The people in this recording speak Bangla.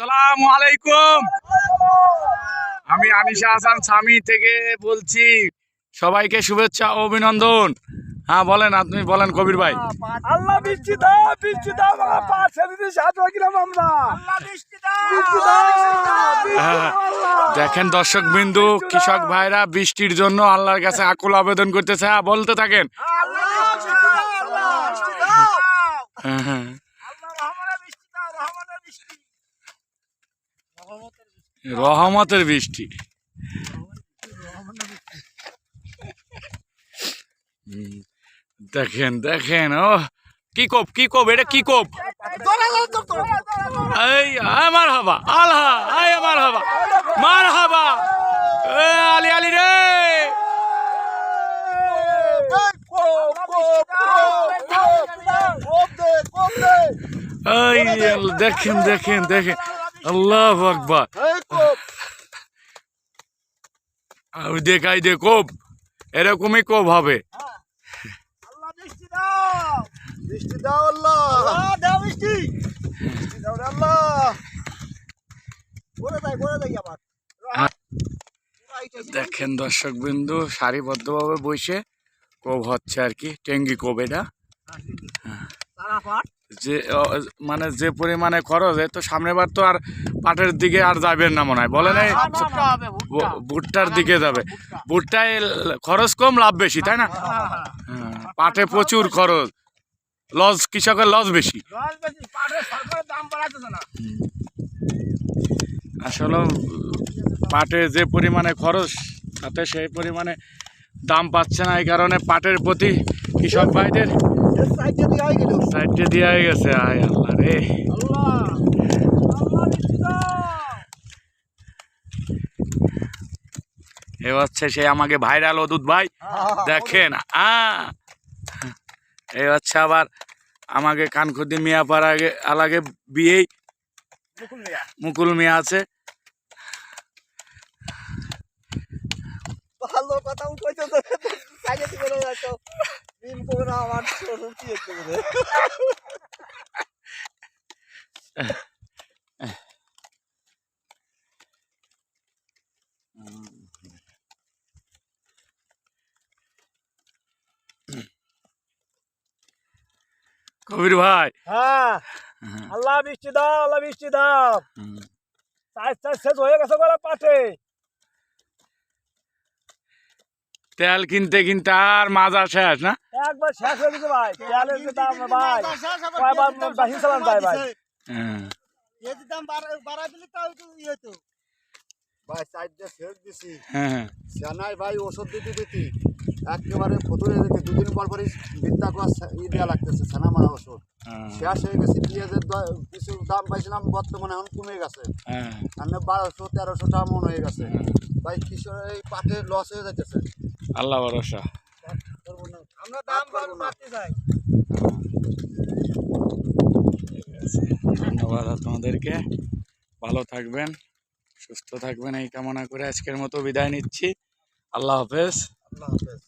আসসালামু আলাইকুম। আমি আনিশা হাসান স্বামী থেকে বলছি সবাইকে শুভেচ্ছা ও অভিনন্দন। হ্যাঁ বলেন আপনি বলেন কবির ভাই। আল্লাহ বৃষ্টি দাও বৃষ্টি দাও বাবা পাঁচ ছেড়ে সাত গেলাম আমরা। হ্যাঁ, দেখেন দর্শক বিন্দু কৃষক ভাইরা বৃষ্টির জন্য আল্লাহর কাছে আকুল আবেদন করতেছে। হ্যাঁ বলতে থাকেন। হ্যাঁ, হ্যাঁ। রহমতের বৃষ্টি। হুম, দেখেন দেখেন ও কি কোপ কি কোপ এটা কি কোপ? এই আমার হাবা আলহা এই আমার হাবা মার হাবা এ আলি আলি রে। এই আল্লাহ, দেখেন দেখেন দেখেন। আল্লাহ আকবার। আমি দেখাই দে কোপ। এরকমই কোপ হবে। দেখেন দর্শক বিন্দু সারিবদ্ধভাবে বসে কোপ হচ্ছে আর কি টেঙ্গি কোপ এটা। যে মানে যে পরিমাণে খরচ এ তো সামনের বার তো আর পাটের দিকে আর যাবেন না মনে হয়। বলেন এই ভুট্টার দিকে যাবে। ভুট্টায় খরচ কম লাভ বেশি তাই না? হ্যাঁ, পাটে প্রচুর খরচ। লস কৃষকের লস বেশি। পাটের আসলে পাটে যে পরিমাণে খরচ তাতে সেই পরিমাণে দাম পাচ্ছে না। এই কারণে পাটের প্রতি কৃষক ভাইদের সাইডে দিয়ে হয়ে গেছে আয় আল্লাহ রে। এ হচ্ছে সে আমাকে ভাইরাল অদূত ভাই। দেখেন আ এই হচ্ছে আবার আমাকে কানখুদি মিয়া পার আগে আলাগে বিয়েই মুকুল মিয়া। আছে। ভালো কথা তো সাইডে দিয়ে রয়ে যাচ্ছো দিন করে আমার শরম কি হচ্ছে কবির ভাই। হ্যাঁ। আল্লাহ বৃষ্টি দাও আল্লাহ বৃষ্টি দাও। চার চার শেষ হয়ে গেছে বলে পাঠে তেল কিনতে কিনতে আর মাজা শেষ না? একবার শেষ হয়ে গেছে ভাই। তেলের যে দাম ভাই। কয়বার বাসি চালান যায় ভাই? হ্যাঁ। ভাই চারটে শেষ দিছি। হ্যাঁ সেনাই ভাই ওষুধ দিতে দিতে। একেবারে ফতুরে দিতে দুদিন পর পরই বিদ্যা করা ই দেওয়া লাগতেছে সেনা মারা ওষুধ। হ্যাঁ, শেষ হয়ে গেছে পেঁয়াজের কিছু দাম পাইছিলাম বর্তমানে এখন কমে গেছে। হ্যাঁ। সামনে বারোশো তেরোশো টাকা মন হয়ে গেছে। ভাই কৃষকের এই পাটে লস হয়ে যাচ্ছে আল্লাহ ভরসা। দাম। চাই ধন্যবাদ তোমাদেরকে ভালো থাকবেন সুস্থ থাকবেন এই কামনা করে আজকের মতো বিদায় নিচ্ছি। আল্লাহ হাফেজ। আল্লাহ হাফেজ।